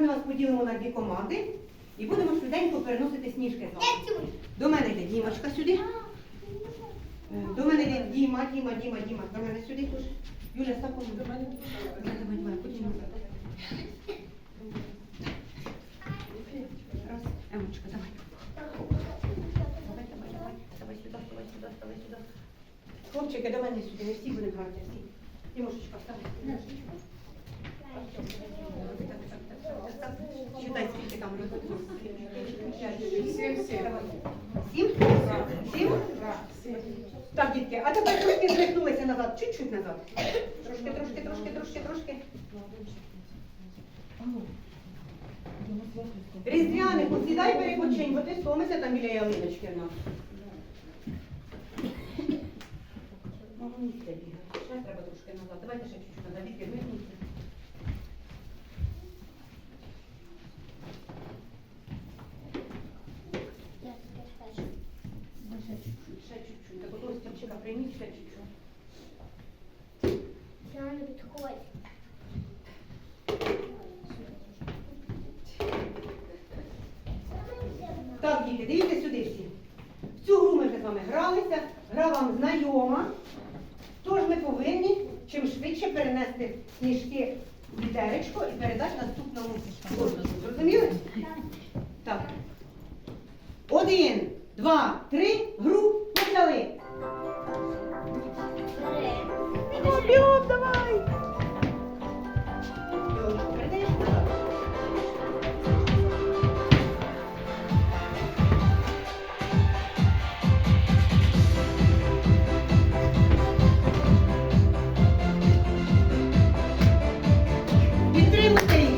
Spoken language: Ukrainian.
Зараз ми вас поділимо на дві команди і будемо швиденько переносити сніжки з вами. До мене йде Дімочка сюди. Е, До мене йде Діма, Діма, Діма, Діма. До мене сюди теж. Юля, став до мене. Давай, давай, давай, ходімо. Раз, Емочка, давай. Давай, давай, давай. Давай сюди, давай сюди, давай сюди. Хлопчики, до мене сюди, не всі будемо грати, всі. Тимошечка, вставай. Считай, скільки там. Сім, сім. Так, дітки, а тепер трошки зрихнулися назад, чуть-чуть назад. Трошки, трошки, трошки, трошки, трошки. Різдвяник, сідай перепочинь, бо ти стомишся там біля ялиночки в нас. Ще треба трошки назад. Давайте ще чуть-чуть назад. Дітки, змініться. Ще чуть-чуть, ще чуть-чуть. Так ото стільчика прийміть ще чуть-чуть. Диана, підходь. Так, діти, дивіться сюди всі. В цю гру ми вже з вами гралися, гра вам знайома. Тож ми повинні чим швидше перенести сніжки в відеречко і передати наступному. Зрозуміли? Так. Один, два, три, гру, почали. Бігом, давай! Передаєш Підтримуйте її.